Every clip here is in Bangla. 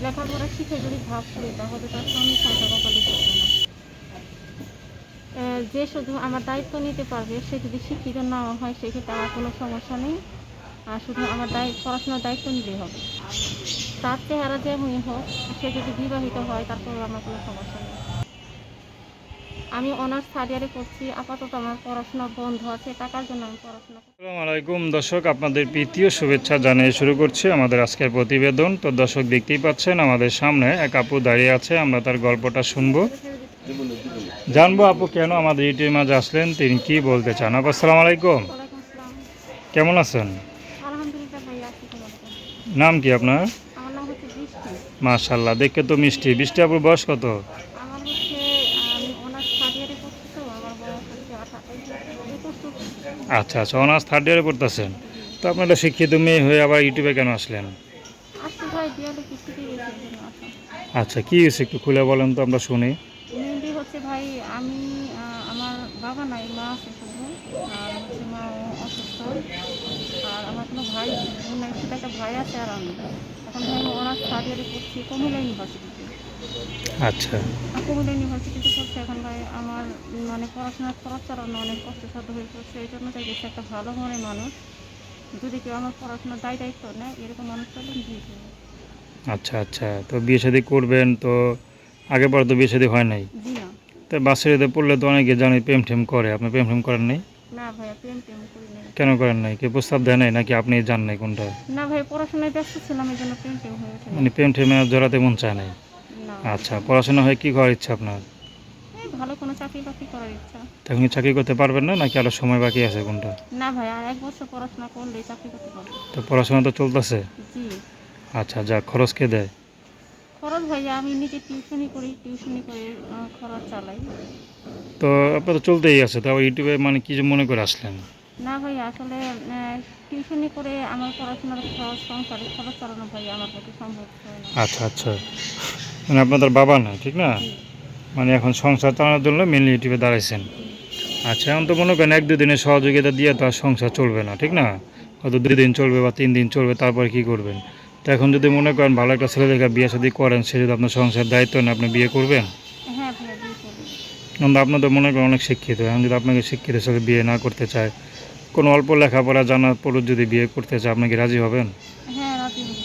লেখাপড়া শিখে যদি ভাব করি তাহলে তার স্বামী সংসার কপালে চলবে না। যে শুধু আমার দায়িত্ব নিতে পারবে, সে যদি শিক্ষিত না হয়, সেক্ষেত্রে আমার কোনো সমস্যা নেই। আর শুধু আমার দায়িত্ব পড়াশোনার দায়িত্ব নিলেই হবে। তার চেহারা যে যেমনই হোক, সে যদি বিবাহিত হয় তারপর আমার কোনো সমস্যা নেই। আমি অনার্স থার্ড ইয়ারে করছি আপাতত আমার পড়াশোনা বন্ধ আছে টাকার জন্য আমি পড়াশোনা আসসালামু আলাইকুম। দর্শক আপনাদের প্রীতীয় শুভেচ্ছা জানিয়ে শুরু করছি আমাদের আজকের প্রতিবেদন। তো দর্শক দেখতেই পাচ্ছেন আমাদের সামনে এক আপু দাঁড়িয়ে আছে আমরা তার গল্পটা শুনব। জানব আপু কেন আমাদের ইউটিউবের মাঝে আসলেন তিনি কি বলতে চান? আপু আসসালামু আলাইকুম। কেমন আছেন? আলহামদুলিল্লাহ ভাই আছি তোমাদের নাম কি আপনার? আমার নাম হচ্ছে বৃষ্টি। মাশাল্লাহ দেখে তো মিষ্টি। বৃষ্টি আপুর বয়স কত আমার হচ্ছে আমি অনার্স থার্ড ইয়ারে করছি তো আমার বয়স হচ্ছে আঠা একুশ চলছে। আচ্ছা আচ্ছা অনার্স থার্ড ইয়ারে পড়তেছেন। তো আপনার শিক্ষিত মেয়ে হয়ে আবার ইউটিউবে কেন আসলেন? আচ্ছা কি হয়েছে একটু খুলে বলেন তো আমরা শুনি। মেনলি হচ্ছে ভাই আমি আমার বাবা নাই মা আছে শুধু আর হচ্ছে মা অসুস্থ আর আমার কোনো ভাই বোন নাই শুধু একটা ভাই আছে আর আমি। এখন ভাই অনার্স থার্ড ইয়ারে কুমিল্লা ইউনিভার্সিটিতে আচ্ছা। কুমিল্লা ইউনিভার্সিটিতে পড়ছে এখন ভাই আমার মানে পড়াশোনার খরচ চালানো অনেক কষ্টসাধ্য হয়ে পড়ছে এই জন্য চাইছি একটা ভালো মনের মানুষ। যদি কেউ আমার পড়াশোনার দায় দায়িত্ব নেয় এরকম মানুষ আমি দিয়ে দেবো আচ্ছা আচ্ছা তো বিয়ে শাদী করবেন তো আগে পরে তো বিয়ে শাদী হয় নাই? জি না। তো বাচ্চাদের পড়লে তো অনেকে জানে প্রেম ঠেম করে আপনি প্রেম ঠেম করেন নাই? না ভাইয়া প্রেম প্রেম করি নাই। কেন করেন নাই? কি প্রস্তাব দেয় নাই নাকি আপনি জান নাই কোনটা? না ভাই পড়াশোনায় ব্যস্ত ছিলাম এই জন্য প্রেম প্রেম হয়ে ওঠে মানে প্রেম ঠেমে আর জড়াতে মন চায় নাই? না আচ্ছা পড়াশোনা হয়ে কি করার ইচ্ছা আপনার? ভালো কোনো চাকরি বাকরি করার ইচ্ছা। কি চাকরি করতে পারবেন না নাকি সময় বাকি আছে কোনটা? না ভাই আর এক বছর পড়াশোনা করলেই চাকরি করতে পারব। তো পড়াশোনা তো চলতেছে? জি। আচ্ছা যা খরচ কে দেয়? খরচ ভাইয়া আমি নিজে টিউশনি করি টিউশনি করে আহ, খরচ চালাই। তো আপনার তো চলতেই আছে তো ইউটিউবে মানে কি যে মনে করে আসলেন? না ভাই আসলে টিউশনি করে আমার পড়াশোনার খরচ খরচ চালানো ভাই আমার পক্ষে সম্ভব হয় না। আচ্ছা আচ্ছা। মানে আপনাদের বাবা না ঠিক না? মানে এখন সংসার চালানোর জন্য মেনলি ইউটিউবে দাঁড়াইছেন। আচ্ছা এখন তো মনে করেন এক দুদিনের সহযোগিতা দিয়ে তো আর সংসার চলবে না ঠিক না? হয়তো দুই দিন চলবে বা তিন দিন চলবে তারপরে কি করবেন? তো এখন যদি মনে করেন ভালো একটা ছেলে দেখে বিয়ে শাদী করেন সে যদি আপনার সংসার দায়িত্ব নেন আপনি বিয়ে করবেন? হ্যাঁ কিন্তু আপনার তো মনে করেন অনেক শিক্ষিত এখন যদি আপনাকে শিক্ষিত ছেলে বিয়ে না করতে চায় কোনো অল্প লেখাপড়া জানার পরও যদি বিয়ে করতে চায় আপনি কি রাজি হবেন? হ্যাঁ রাজি হব।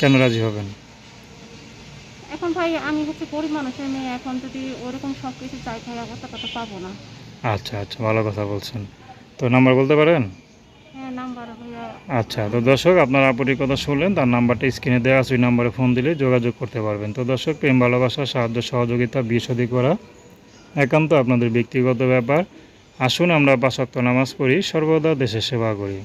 কেন রাজি হবেন? এখন ভাই আমি হচ্ছে গরিব মানুষের মেয়ে এখন যদি ওরকম সব কিছু চাই ভাই অবস্থাটা তো পাবো না। আচ্ছা আচ্ছা ভালো কথা বলছেন। তো নাম্বার বলতে পারেন? হ্যাঁ আচ্ছা তো দর্শক আপনার আপুটির কথা শুনলেন তার নাম্বারটা স্ক্রিনে দেওয়া আছে ওই নাম্বারে ফোন দিলে যোগাযোগ করতে পারবেন। তো দর্শক প্রেম ভালোবাসা সাহায্য সহযোগিতা বিয়ে শাদী করা একান্ত আপনাদের ব্যক্তিগত ব্যাপার। আসুন আমরা ওয়াক্ত নামাজ পড়ি সর্বদা দেশের সেবা করি।